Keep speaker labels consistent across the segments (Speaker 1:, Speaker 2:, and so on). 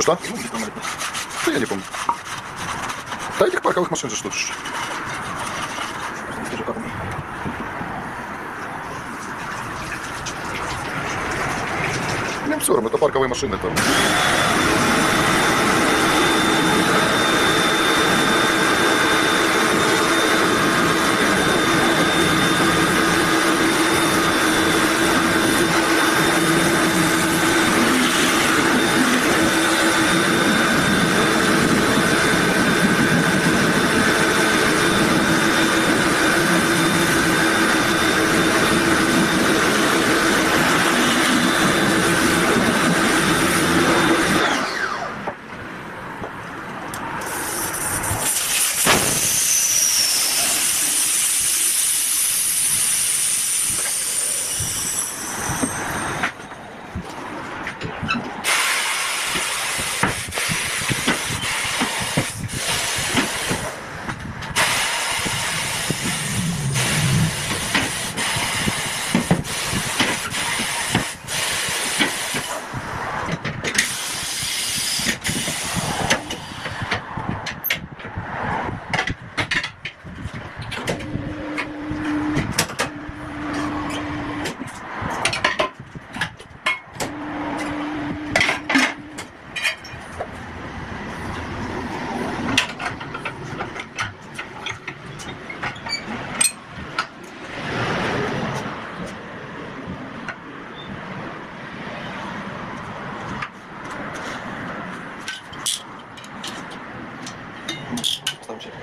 Speaker 1: Что? Да я не помню. Да этих парковых машин же что-то. Мне все равно, это парковые машины. Там.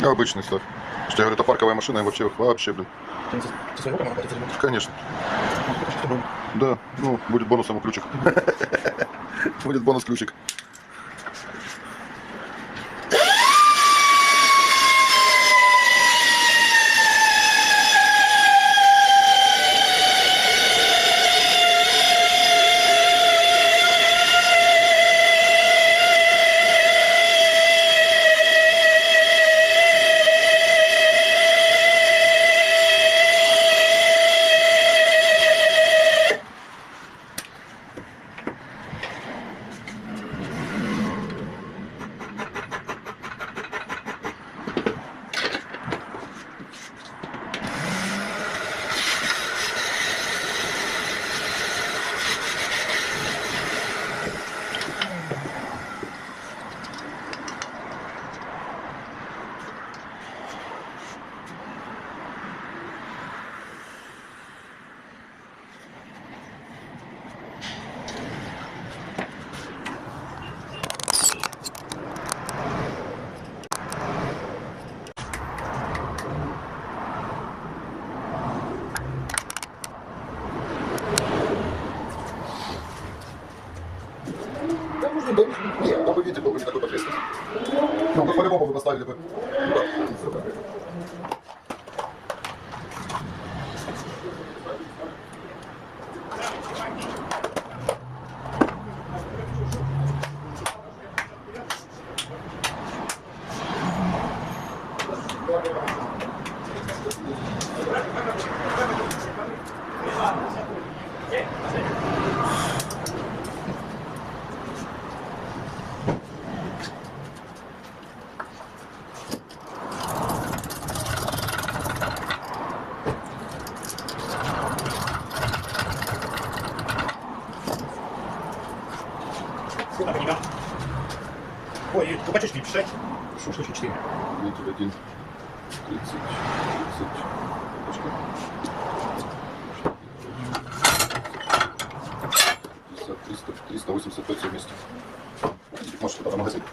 Speaker 2: Чек.
Speaker 1: Я обычный ставь. Что я говорю, это парковая машина, и вообще, вообще, блин.
Speaker 2: Ты своего кармана платить?
Speaker 1: Конечно.
Speaker 2: Ну?
Speaker 1: Да, ну, будет бонусом у ключик. Будет бонус ключик. Да. Нет, то вы видите, был бы не такой подвесный. Ну, вы по-любому вы поставили бы. Да.
Speaker 2: Что, что, 4.
Speaker 1: Видите, один. 30, 30. Точка. 50, 300, 385 все вместе. Может, что-то в магазине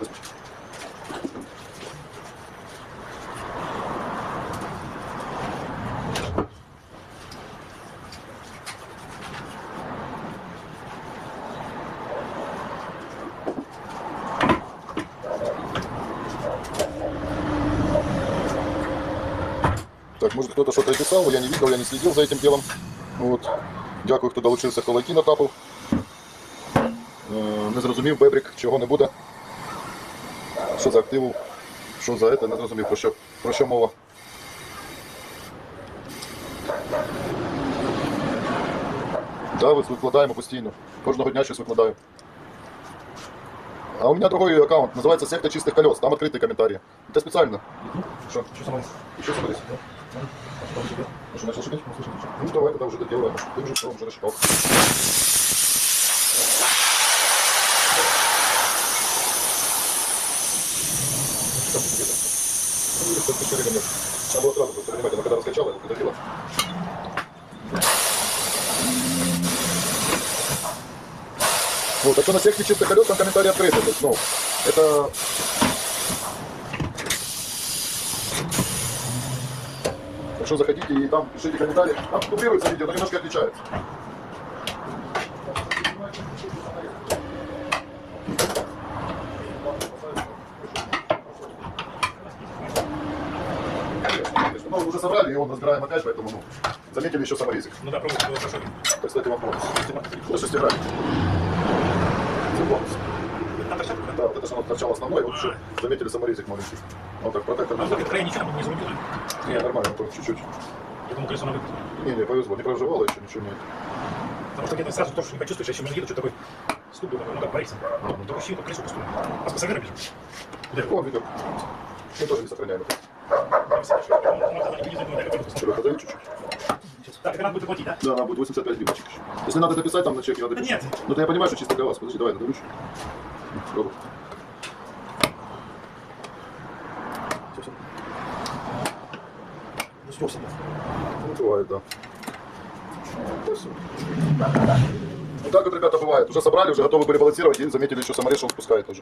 Speaker 1: может кто-то что-то писал, я не видел, я не следил за этим делом. Вот. Дякую, хто долучився, кулаки натапав. Е, Не зрозумів Бебрік, чого не буде. Що за активу, що за це, не зрозумів, про що, про що мова. Так, да, викладаємо постійно. Кожного дня щось викладаю. А у меня другой аккаунт, называется «Секта чистых колес», там открытые комментарии. Это специально. Что?
Speaker 2: Что со мной?
Speaker 1: Еще смотрись. Ну что, начал шутить? Ну давай тогда уже доделаем. Ты уже все, уже рассчитал. Надо было сразу просто понимать, она когда раскачала, это придавила. Вот, так что на секте чистых колес там комментарии открыты. То есть, ну, это что заходите и там пишите комментарии. Там дублируется видео, но немножко отличается. Ну, уже собрали, и он разбираем опять, поэтому ну, заметили еще саморезик.
Speaker 2: Ну да, пробуй, было хорошо.
Speaker 1: Кстати, вам бонус. Это шестигранник. Это бонус. Да, вот это же оно торчало основной, вот еще заметили саморезик маленький. Вот так, протектор.
Speaker 2: А в крае ничего не зарубило.
Speaker 1: Не, нормально, только чуть-чуть.
Speaker 2: Я думал, колесо на выход.
Speaker 1: Не, не, повезло, не проживало еще, ничего нет.
Speaker 2: Потому что где-то сразу тоже не почувствуешь, а если еду, что такой стук был, ну как борится. Ну, такое ощущение, как колесо пустое. А с пассажирами его?
Speaker 1: Вон, видео. Мы тоже не сохраняем это.
Speaker 2: Ну, ну, да,
Speaker 1: Вчера ходили чуть-чуть.
Speaker 2: Так, это надо будет платить, да?
Speaker 1: Да, она будет 85 гривночек. Если надо дописать, там на чеке надо
Speaker 2: Да
Speaker 1: писать.
Speaker 2: нет.
Speaker 1: Ну, то я понимаю, что чисто для вас. Подожди, давай, надавлю. Пробуй. Всё,
Speaker 2: Ну, что.
Speaker 1: Ну, бывает, да. Ну. Вот так вот, ребята, бывает. Уже собрали, уже готовы были балансировать, и заметили, что саморез он спускает уже.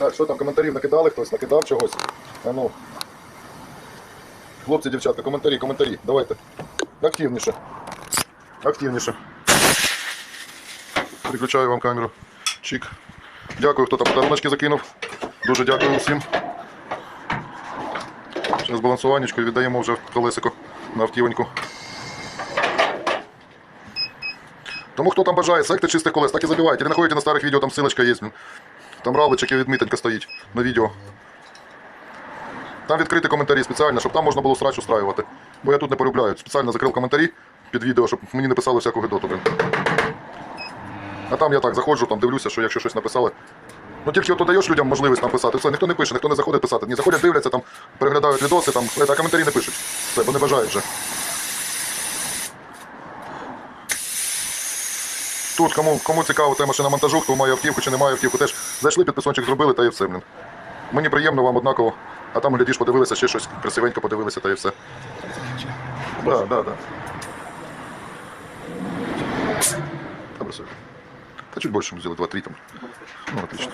Speaker 1: Так, що там, коментарів накидали хтось? Накидав чогось? А ну. Хлопці, дівчатка, коментарі, коментарі. Давайте. Активніше. Активніше. Переключаю вам камеру. Чик. Дякую, хто там подаруночки закинув. Дуже дякую всім. Зараз балансуваннячко віддаємо вже колесико на автівоньку. Тому хто там бажає секти чистих колес, так і забивайте. Ви знаходите на старих відео, там ссылочка є. Там равличок і відміточка стоїть на відео. Там відкриті коментарі спеціально, щоб там можна було срач устраювати. Бо я тут не полюбляю. Спеціально закрив коментарі під відео, щоб мені не писали всяку гидоту. А там я так заходжу, там дивлюся, що якщо щось написали. Ну тільки от даєш людям можливість написати, все, ніхто не пише, ніхто не заходить писати. Ні, заходять, дивляться, там, переглядають відоси, там, а коментарі не пишуть. Все, бо не бажають вже. Тут кому, кому цікава тема монтажу, хто має автівку чи не має автівку, теж зайшли, підписончик зробили та і все, блін. Мені приємно, вам однаково. А там, глядіш, подивилися, ще щось красивенько подивилися, та і все. Да, да, да. Добре. Та чуть більше взяли 2-3 там. Ну, отлично.